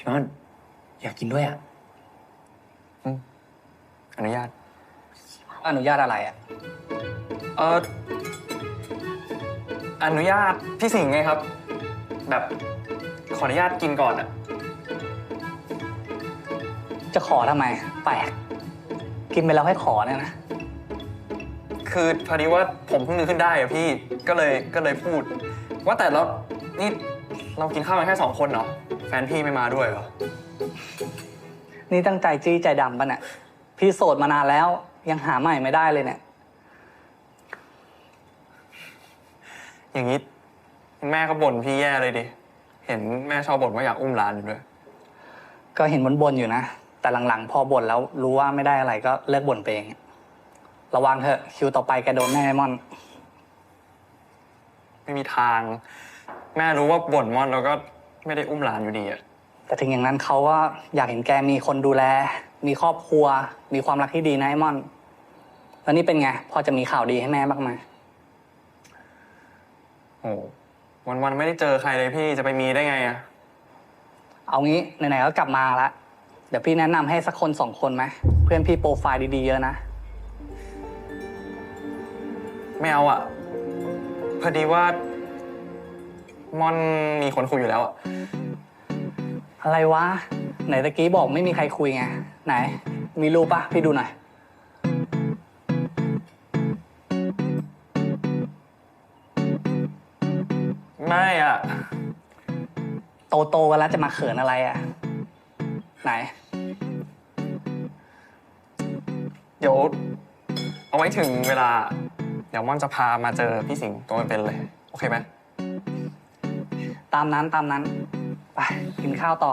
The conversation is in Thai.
พี่ม่อน อยากกินด้วยอะอนุญาต อนุญาตอะไรอะ เอออนุญาตพี่สิงห์ไงครับ แบบขออนุญาตกินก่อนอะจะขอทำไม แปลก กินไปแล้วให้ขอเนี่ยนะ คือพอดีว่าผมเพิ่งนึกขึ้นได้อะพี่ ก็เลยก็เลยพูด ว่าแต่เรานี่เรากินข้าวกันแค่สองคนเหรอ แฟนพี่ไม่มาด้วยเหรอ นี่ตั้งใจจี้ใจดำปะเนี่ย พี่โสดมานานแล้ว ยังหาใหม่ไม่ได้เลยเนี่ย อย่างนี้ แม่ก็บ่นพี่แย่เลยดิ เห็นแม่ชอบบ่นว่าอยากอุ้มหลานอยู่ด้วย ก็เห็นบนๆอยู่นะ แต่หลังๆ พอบ่นแล้วรู้ว่าไม่ได้อะไรก็เลิกบ่นไปเอง ระวังเถอะคิวต่อไปแกโดนแน่ไอ้มอน ไม่มีทาง แม่รู้ว่าบ่นมอนแล้วก็ ไม่ได้อุ้มหลานอยู่ดีอะแต่ถึงอย่างนั้นเขาก็อยากเห็นแกมีคนดูแล มีครอบครัว มีความรักที่ดีนะไอ้มอน แล้วนี่เป็นไง พอจะมีข่าวดีให้แม่บ้างไหมโอ้วันวันๆไม่ได้เจอใครเลยพี่จะไปมีได้ไงอะเอางี้ไหนๆก็กลับมาละ เดี๋ยวพี่แนะนำให้สักคนสองคนไหมเพื่อนพี่โปรไฟล์ดีๆเยอะนะ ไม่เอาอะพอดีว่า มอนมีคนคุยอยู่แล้วอะอะไรวะ ไหนตะกี้บอกไม่มีใครคุยไง ไหน มีรูปปะพี่ดูหน่อย ไม่อะโตโตๆกันแล้วจะมาเขินอะไรอะ ไหน เดี๋ยว เอาไว้ถึงเวลา เดี๋ยวมอนจะพามาเจอพี่สิงห์ตัวเป็นๆเลย โอเคไหม ตามนั้นตามนั้น ไปกินข้าวต่อ